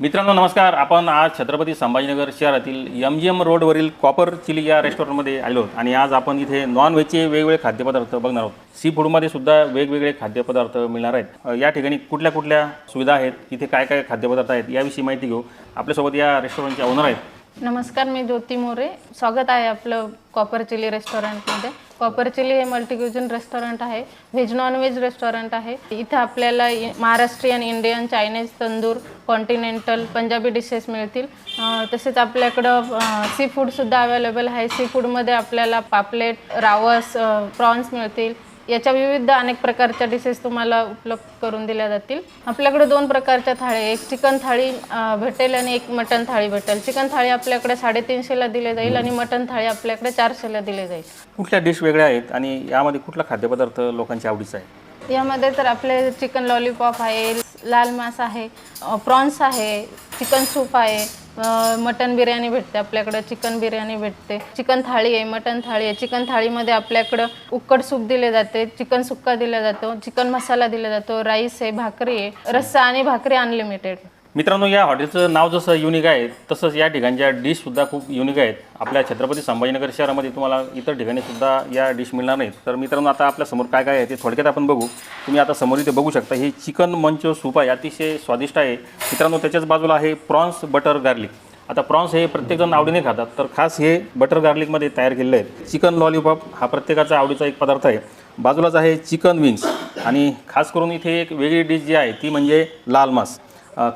मित्रांनो नमस्कार. आपण आज छत्रपती संभाजीनगर शहरातील एम जी एम रोडवरील कॉपर चिली या रेस्टॉरंटमध्ये आलो आहोत आणि आज आपण इथे नॉन व्हेजचे वेगवेगळे खाद्यपदार्थ बघणार आहोत. सी फूडमध्ये सुद्धा वेगवेगळे खाद्यपदार्थ मिळणार आहेत. या ठिकाणी कुठल्या कुठल्या सुविधा आहेत? इथे काय काय खाद्यपदार्थ आहेत? याविषयी माहिती घेऊ. आपल्यासोबत या रेस्टॉरंटचे ओनर आहेत. नमस्कार मी ज्योती मोरे. स्वागत आहे आपलं कॉपर चिली रेस्टॉरंटमध्ये. कॉपर चिली हे मल्टीक्युझिन रेस्टॉरंट आहे. व्हेज नॉन व्हेज रेस्टॉरंट आहे. इथं आपल्याला Maharashtrian Indian Chinese tandoor continental Punjabi dishes मिळतील. तसेच आपल्याकडं सी फूडसुद्धा अवेलेबल आहे. सी फूडमध्ये आपल्याला पापलेट रावस प्रॉन्स मिळतील. याच्या विविध अनेक प्रकारच्या डिशेस तुम्हाला उपलब्ध करून दिल्या जातील. आपल्याकडे दोन प्रकारच्या थाळी. एक चिकन थाळी भेटेल आणि एक मटन थाळी भेटेल. चिकन थाळी आपल्याकडे साडेतीनशेला दिले जाईल आणि मटन थाळी आपल्याकडे चारशेला दिले जाईल. कुठल्या डिश वेगळ्या आहेत आणि यामध्ये कुठला खाद्यपदार्थ लोकांच्या आवडीचा आहे? यामध्ये तर आपले चिकन लॉलीपॉप आहे लाल मांस आहे प्रॉन्स आहे चिकन सूप आहे मटन बिर्याणी भेटते आपल्याकडं चिकन बिर्याणी भेटते. चिकन थाळी आहे मटन थाळी आहे. चिकन थाळीमध्ये आपल्याकडं उक्कड सूप दिले जाते चिकन सुक्का दिला जातो चिकन मसाला दिला जातो राईस आहे भाकरी आहे रस्सा आणि भाकरी अनलिमिटेड मित्रांनो या हॉटेलचं नाव जसं युनिक आहे तसंच या ठिकाणच्या डिशसुद्धा खूप युनिक आहेत. आपल्या छत्रपती संभाजीनगर शहरामध्ये तुम्हाला इतर ठिकाणी सुद्धा या डिश मिळणार नाहीत. तर मित्रांनो आता आपल्यासमोर काय काय आहे ते थोडक्यात आपण बघू. तुम्ही आता समोर इथे बघू शकता हे चिकन मंचो सूप आहे अतिशय स्वादिष्ट आहे. मित्रांनो त्याच्याच बाजूला आहे प्रॉन्स बटर गार्लिक आता प्रॉन्स हे प्रत्येकजण आवडीने खातात तर खास हे बटर गार्लिकमध्ये तयार केलेले आहेत चिकन लॉलीपॉप हा प्रत्येकाचा आवडीचा एक पदार्थ आहे. बाजूलाच आहे चिकन विंग्स आणि खास करून इथे एक वेगळी डिश जी आहे ती म्हणजे लाल मांस.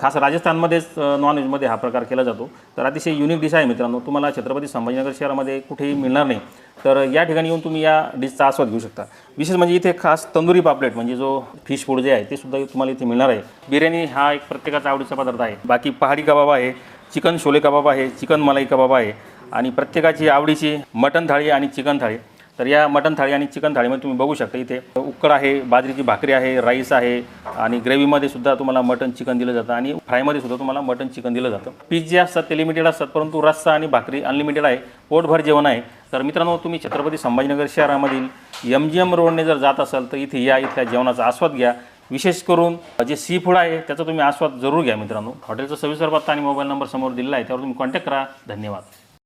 खास राजस्थानमध्येच नॉनव्हेजमध्ये हा प्रकार केला जातो. तर अतिशय युनिक डिश आहे मित्रांनो. तुम्हाला छत्रपती संभाजीनगर शहरामध्ये कुठेही मिळणार नाही. तर या ठिकाणी येऊन तुम्ही या डिशचा आस्वाद घेऊ शकता. विशेष म्हणजे इथे खास तंदुरी पापलेट म्हणजे जो फिश फूड जे आहे ते सुद्धा तुम्हाला इथे मिळणार आहे. बिर्याणी हा एक प्रत्येकाचा आवडीचा पदार्थ आहे. बाकी पहाडी कबाब आहे चिकन शोले कबाब आहे चिकन मलाई कबाब आहे. आणि प्रत्येकाची आवडीची मटन थाळी आणि चिकन थाळी. तर या मटण थाळी आणि चिकन थाळीमध्ये तुम्ही बघू शकता इथे उकड आहे बाजरीची भाकरी आहे राईस आहे आणि ग्रेव्हीमध्ये सुद्धा तुम्हाला मटन चिकन दिलं जातं आणि फ्रायमध्ये सुद्धा तुम्हाला मटन चिकन दिलं जातं. पीस जे असतात ते लिमिटेड असतात परंतु रस्सा आणि भाकरी अनलिमिटेड आहे पोटभर जेवण आहे. तर मित्रांनो तुम्ही छत्रपती संभाजीनगर शहरामधील एम जी एम रोडने जर जात असाल तर इथे या इथल्या जेवणाचा आस्वाद घ्या. विशेष करून जे सी फूड आहे त्याचा तुम्ही आस्वाद जरूर घ्या मित्रांनो. हॉटेलचा सविस्तर पत्ता आणि मोबाईल नंबर समोर दिलेला आहे त्यावर तुम्ही कॉन्टॅक्ट करा. धन्यवाद.